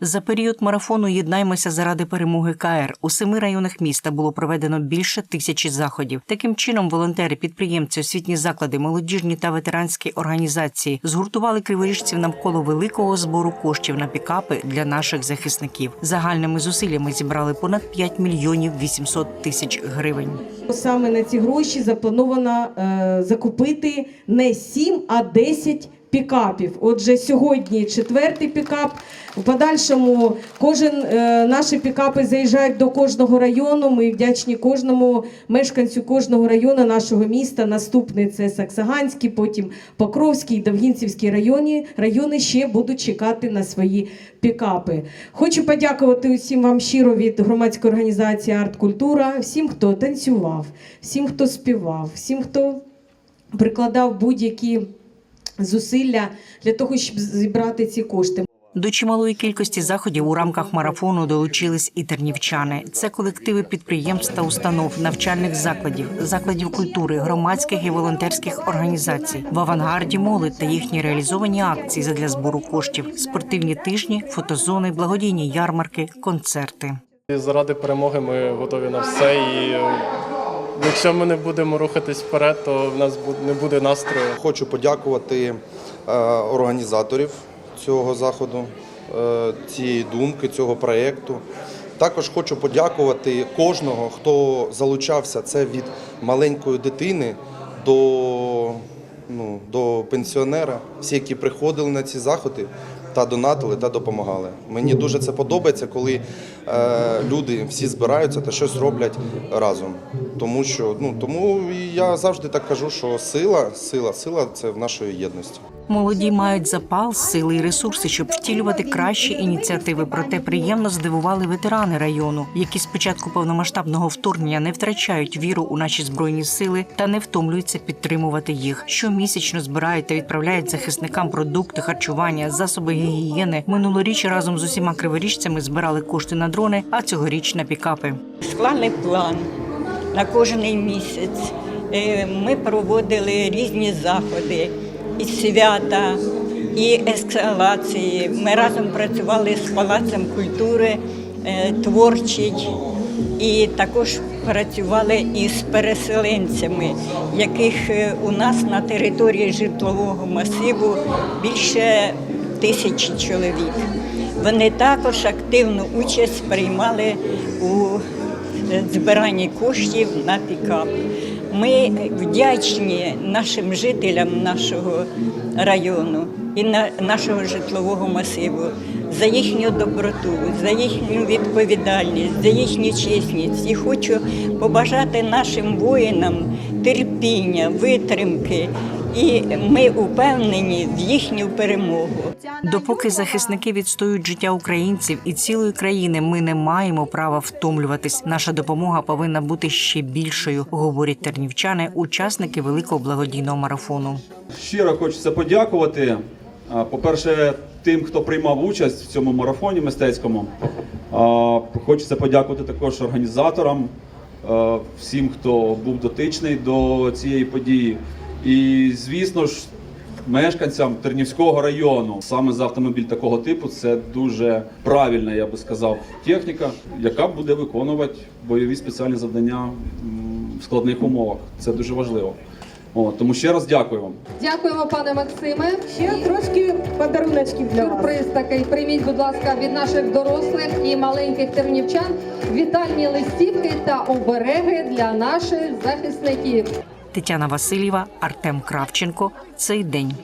За період марафону Єднаймося заради перемоги КР у семи районах міста було проведено більше тисячі заходів. Таким чином, волонтери, підприємці, освітні заклади, молодіжні та ветеранські організації згуртували криворіжців навколо великого збору коштів на пікапи для наших захисників. Загальними зусиллями зібрали понад 5 мільйонів 800 тисяч гривень. Саме на ці гроші заплановано е, закупити не 7, а 10 пікапів. Отже, сьогодні четвертий пікап. В подальшому кожен е, наші пікапи заїжджають до кожного району. Ми вдячні кожному мешканцю кожного району нашого міста. Наступний це Саксаганський, потім Покровський, Довгінцівський районі. Райони ще будуть чекати на свої пікапи. Хочу подякувати усім вам щиро від громадської організації Арт Культура, всім, хто танцював, всім, хто співав, всім, хто прикладав будь-які зусилля для того, щоб зібрати ці кошти. До чималої кількості заходів у рамках марафону долучились і тернівчани. Це колективи підприємств та установ, навчальних закладів, закладів культури, громадських і волонтерських організацій. В авангарді молодь та їхні реалізовані акції задля збору коштів, спортивні тижні, фотозони, благодійні ярмарки, концерти. Заради перемоги ми готові на все. І якщо ми не будемо рухатись вперед, то в нас не буде настрою. Хочу подякувати е, організаторів цього заходу, е, цієї думки, цього проєкту. Також хочу подякувати кожного, хто залучався. Це від маленької дитини до, ну, до пенсіонера, всі, які приходили на ці заходи та донатили та допомагали. Мені дуже це подобається, коли е, люди всі збираються та щось роблять разом. Тому що ну тому я завжди так кажу, що сила, сила, сила це в нашої єдності. Молоді мають запал, сили і ресурси, щоб втілювати кращі ініціативи. Проте приємно здивували ветерани району, які з початку повномасштабного вторгнення не втрачають віру у наші збройні сили та не втомлюються підтримувати їх. Щомісячно збирають та відправляють захисникам продукти, харчування, засоби гігієни. Минулоріч разом з усіма криворіжцями збирали кошти на дрони, а цьогоріч на пікапи. склали план на кожний місяць. Е, Ми проводили різні заходи, і свята, і ескалації. Ми разом працювали з Палацем культури е, творчий, і також працювали із переселенцями, яких е, у нас на території житлового масиву більше тисячі чоловік. Вони також активну участь приймали у збиранні коштів на пікап. Ми вдячні нашим жителям нашого району і на нашого житлового масиву за їхню доброту, за їхню відповідальність, за їхню чесність. І хочу побажати нашим воїнам терпіння, витримки. І ми упевнені в їхню перемогу. Допоки захисники відстоюють життя українців і цілої країни, ми не маємо права втомлюватись. Наша допомога повинна бути ще більшою, говорять тернівчани, учасники великого благодійного марафону. Щиро хочеться подякувати. По-перше, тим, хто приймав участь в цьому марафоні мистецькому. Хочеться подякувати також організаторам, всім, хто був дотичний до цієї події. І, звісно ж, мешканцям Тернівського району. Саме за автомобіль такого типу це дуже правильна, я би сказав, техніка, яка буде виконувати бойові спеціальні завдання в складних умовах. Це дуже важливо. О, тому ще раз дякую вам. Дякуємо, пане Максиме. Ще трошки подаруночків для вас. Сюрприз такий. Прийміть, будь ласка, від наших дорослих і маленьких тернівчан вітальні листівки та обереги для наших захисників. Тетяна Васильєва, Артем Кравченко. Цей день.